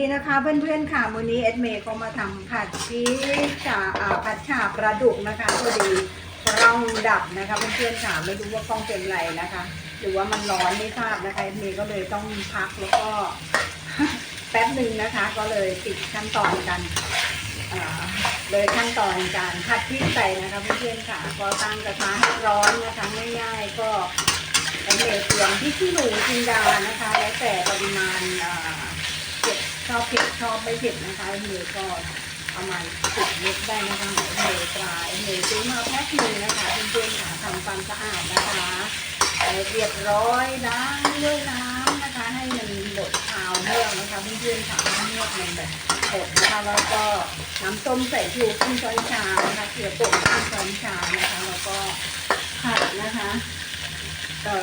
ดีนะคะเพื่อนๆค่ะวันนี้เอ็ดเมย์ก็มาทำผัดชีสจ่าผัดฉาปลาดุกนะคะพอดีกล้องดับนะคะเพื่อนๆค่ะไม่รู้ว่ากล้องเป็นไรนะคะ หรือว่ามันร้อนไม่ทราบนะคะเอ็ดเมย์ก็เลยต้องพักแล้วก็แป๊บหนึ่งนะคะ ก็เลยปิดขั้นตอนกันเลยขั้นตอนการผัดพริกใส่นะคะเพื่อนๆค่ะก็ตั้งกระทะให้ร้อนนะคะง่ายๆก็เอ็ดเมย์เตรียมพริกขี้หนูจินดานะคะ แล้วแต่ปริมาณ อ่าเผ็ดชอบเผ็ดชอบไม่เผ็ดนะคะเมย์ก็ประมาณสิบเม็ดได้นะคะเมย์ปลาเมย์ซื้อมาแพ็คหนึ่งนะคะเพื่อนๆค่ะทำความสะอาดนะคะเรียบร้อยล้างด้วยน้ำนะคะ ให้มันหมดคาวเมือกนะคะเพื่อนๆค่ะเมือกมันแบบหดนะคะแล้วก็น้ำส้มใส่ชูครึ่งช้อนชานะคะเกลือป่นครึ่งช้อนชานะคะแล้วก็ผัดนะคะก็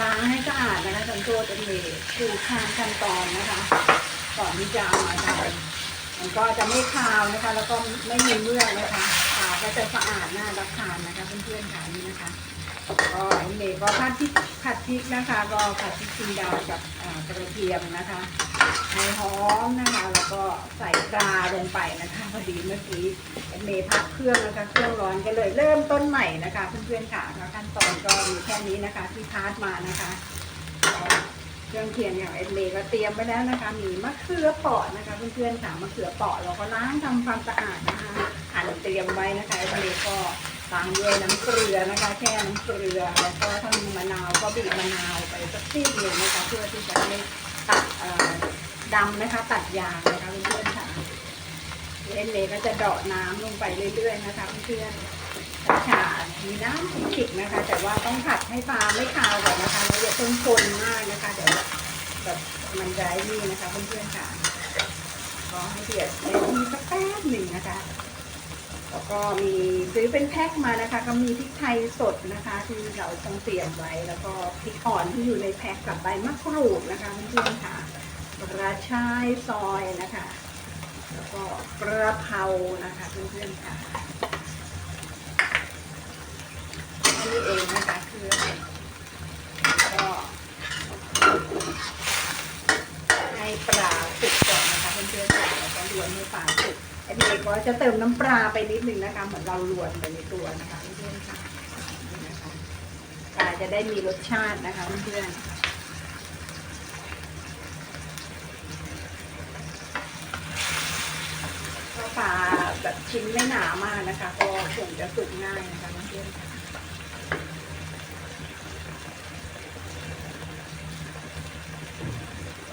ล้างให้สะอาดนะคะจนตัวจะมีคือทางขั้นตอนนะคะ ก่อนที่จะเอามาทำมันก็จะไม่คาวนะคะ แล้วก็ไม่มีเมือกนะคะขาวก็จะสะอาดน่ารับทานนะคะเพื่อนๆค่ะนี่นะคะก็อันนี้ก็ผัดพริกผัดพริกนะคะก็ผัดพริกจินดากับกระเทียมนะคะให้หอมนะคะ แล้วก็ใส่ปลาลงไปนะคะพอดีเมื่อกี้เมย์พักเครื่องนะคะ เครื่องร้อนก็เลยเริ่มต้นใหม่นะคะ เพื่อนๆค่ะขั้นตอนก็มีแค่นี้นะคะที่พาร์ทมานะคะ เครื่องเคียงอย่างเอ็ดเมก็เตรียมไปแล้วนะคะ มีมะเขือเปาะนะคะ เพื่อนๆค่ะมะเขือเปาะเราก็ล้างทำความสะอาดนะคะหั่นเตรียมไว้นะคะเอ็ดเมก็ล้างด้วยน้ำเกลือนะคะแช่น้ำเกลือแล้วก็ถ้ามีมะนาวก็บีบมะนาวไปสักซีกหนึ่งนะคะ เพื่อที่จะให้ตัดเอ่อดำนะคะ ตัดยางนะคะเพื่อนๆค่ะเอ็ดเมก็จะเดาะน้ำลงไปเรื่อยๆนะคะเพื่อนๆ ฉามีน้ำขิกนะคะ แต่ว่าต้องผัดให้ปลาไม่คาวก่อนนะคะแล้วอย่าเพิ่งคนมากนะคะเดี๋ยวแบบมันจะไอ้นี่นะคะเพื่อนๆค่ะก็ให้เดือดในที่สักแป๊บหนึ่งนะคะ แล้วก็มีซื้อเป็นแพ็คมานะคะ ก็มีพริกไทยสดนะคะ ที่เราต้องเตรียมไว้ แล้วก็พริกอ่อนที่อยู่ในแพ็คกับใบมะกรูดนะคะเพื่อนๆค่ะกระชายซอยนะคะ แล้วก็กระเพรานะคะเพื่อนๆค่ะ อันนี้เองนะคะคือก็ให้ปลาสุกก่อนนะคะเพื่อนๆค่ะแล้วก็ลวนให้ปลาสุกอันนี้ก็จะเติมน้ำปลาไปนิดนึงนะคะเหมือนเราลวนไปในตัวนะคะเพื่อนๆค่ะนี่นะคะปลาจะได้มีรสชาตินะคะเพื่อนๆปลาแบบชิ้นไม่หนามากนะคะ ก็คงจะสุกง่ายนะคะเพื่อนค่ะ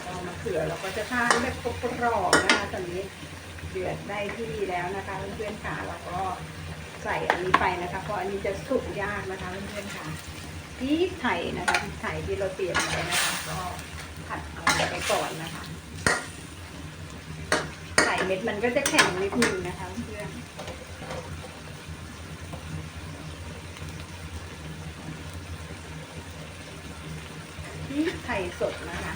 เอามะเขือเราก็จะทานแบบกรอบๆนะคะตอนนี้เดือดได้ที่แล้วนะคะเพื่อนๆค่ะแล้วก็ใส่อันนี้ไปนะคะ เพราะอันนี้จะสุกยากนะคะเพื่อนๆค่ะพริกไทยนะคะพริกไทยที่เราเตรียมไว้นะคะ ก็ผัดเอาไปก่อนนะคะใส่เม็ดมันก็จะแข็งนิดนึงนะคะเพื่อนพริกไทยสดนะคะ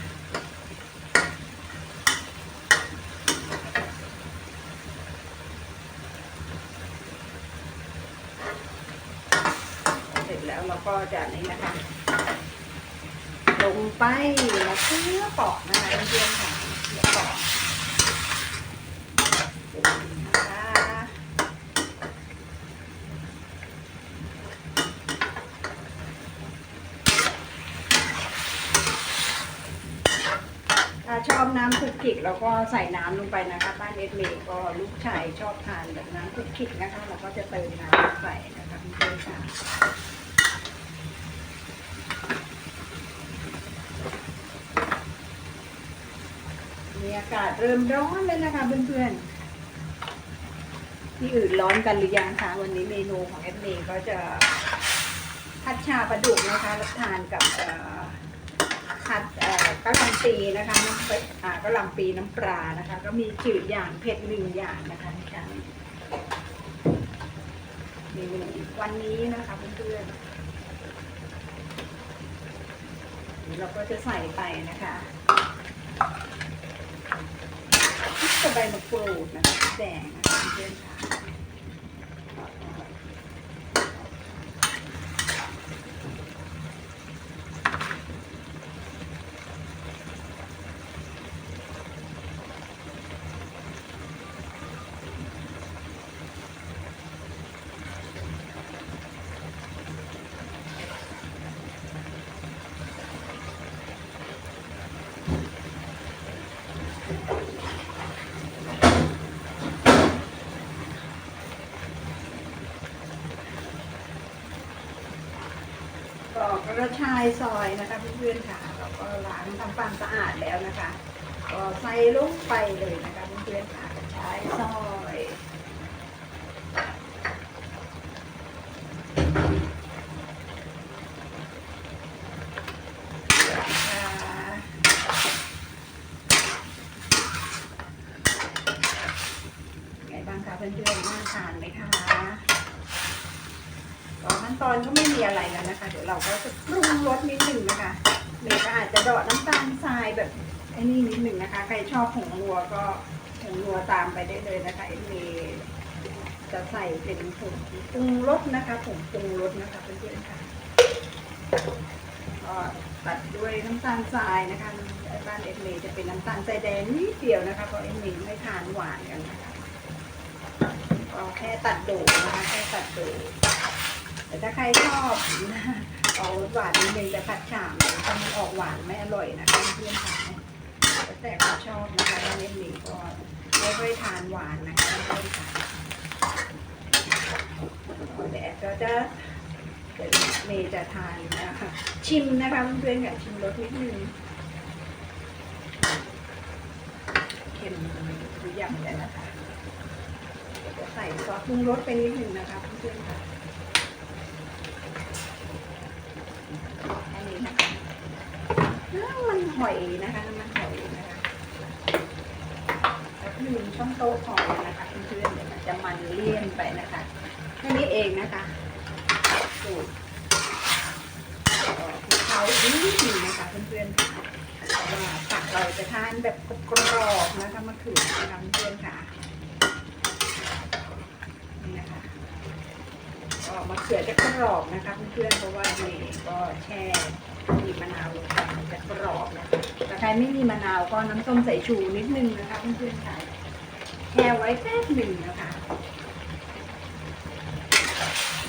เสร็จแล้วเรา ก็จะนี่นะคะ ลงไปมะเขือเปาะนะคะเพื่อนๆค่ะเขือปาะนะถ้าชอบน้ำคุกคลิกเราก็ใส่น้ำลงไปนะคะบ้านเอสเมก็ลูกชายชอบทานแบบน้ำคุกคลิกนะคะ เราก็จะเติมน้ำลงไปนะคะเพื่อนๆค่ะีอากาศเริ่มร้อนแล้วนะคะเพื่อนๆ ที่อื่นร้อนกันหรือยังคะวันนี้เมนูของแอดเมก็จะผัดชาปลาดุกนะคะรับทานกับผัดเอ่อกะลำปีนะคะน้ำเปอ่ากะลำปีน้ำปลานะคะ ก็มีจืดอย่างเผ็ดหนึ่งอย่างนะคะในการเมนูวันนี้นะคะเพื่อนๆเราก็จะใส่ไปนะคะ กับใบมะกรูดนะคะแดงนะคะเพื่อนค่ะ ก็กระชายซอยนะคะเพื่อนๆค่ะเราก็ล้างทำความสะอาดแล้วนะคะ ก็ใส่ลงไปเลยนะคะเพื่อนๆค่ะกระชายซอยค่ะไงบ้างคะเพื่อนๆน่าทานไหมคะ ก็ขั้นตอนก็ไม่มีอะไรแล้วนะคะ เราก็จะปรุงรสนิดหนึ่งนะคะเมย์ก็อาจจะเดาะน้ำตาลทรายแบบไอ้นี่นิดหนึ่งนะคะ ใครชอบผงนัวก็ผงนัวตามไปได้เลยนะคะเอ็มเมย์จะใส่เป็นผงปรุงรสนะคะผงปรุงรสนะคะเพื่อนๆค่ะก็ตัดด้วยน้ำตาลทรายนะคะบ้านเอ็มเมย์จะเป็นน้ำตาลทรายแดงนิดเดียวนะคะเพราะเอ็มเมย์ไม่ทานหวานกันนะคะก็แค่ตัดโดนะคะแค่ตัดโดดแต่ถ้าใครชอบ นะออกรสหวานนิดนึงแต่ผัดฉ่ำถ้ามันออกหวานไม่อร่อยนะคะเพื่อนๆค่ะแล้วแต่ใครชอบนะคะถ้าเล่นนี้ก็ไม่ค่อยทานหวานนะคะเพื่อนค่ะแดดก็จะเมย์จะทานนะคะชิมนะคะเพื่อนๆค่ะชิมรสนิดนึงเค็มหรือยังแต่นะคะจะใส่ซอสปรุงรสไปนิดนึงนะคะเพื่อนๆค่ะ อันนี้นะคะน้ำมัน หอยนะคะน้ำมันหอยนะคะแล้วหนึ่งช้อนโต๊ะพอยนะคะเพื่อนๆเดี๋ยวมันจะมันเลี่ยนไปนะคะแค่นี้เองนะคะสูตรเขาดีดีนะคะเพื่อนๆค่ะเพราะว่าผักเราจะทานแบบกรอบนะคะมะเขือนะคะเพื่อนๆค่ะนี่นะคะก็มะเขือจะกรอบนะคะเพื่อนๆเพราะว่าเมย์ก็แช่ มีมะนาวลงไปมันจะกรอบนะคะแต่ใครไม่มีมะนาวก็น้ำส้มสายชูนิดนึงนะคะเพื่อนๆค่ะแช่ไว้แป๊บหนึ่งนะคะ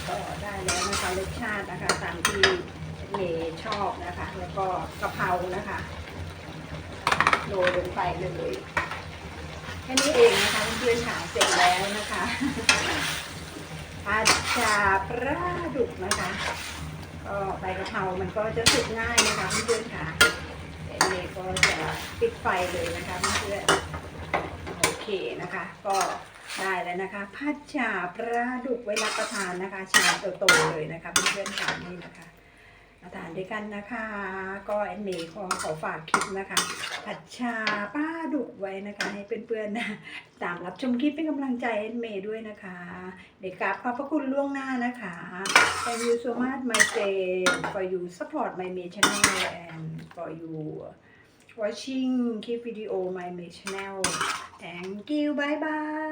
ก็ได้แล้วนะคะรสชาตินะคะตามที่เมย์ชอบนะคะ แล้วก็กะเพรานะคะโรยลงไปเลยแค่นี้เองนะคะเพื่อนๆค่ะเสร็จแล้วนะคะผัดชาปลาดุกนะคะ ก็ใบกะเพรา มันก็จะสุกง่ายนะคะเพื่อนๆค่ะเดี๋ยวเมย์ก็จะปิดไฟเลยนะคะเพื่อนๆโอเคนะคะ ก็ได้แล้วนะคะผัดชาปลาดุกไว้รับประทานนะคะชามโตๆเลยนะคะเพื่อนๆค่ะนี่นะคะ มาทานด้วยกันนะคะ ก็แอนเมย์ขอขอฝากคลิปนะคะ ผัดชาป้าดุไว้นะคะ ให้เพื่อนๆนะตามรับชมคลิปเป็นกำลังใจแอนเมย์ด้วยนะคะเด็กกราบขอบพระคุณล่วงหน้านะคะ Thank you so much my friend for you support my May channel and for you watching keep video my May channel Thank you bye bye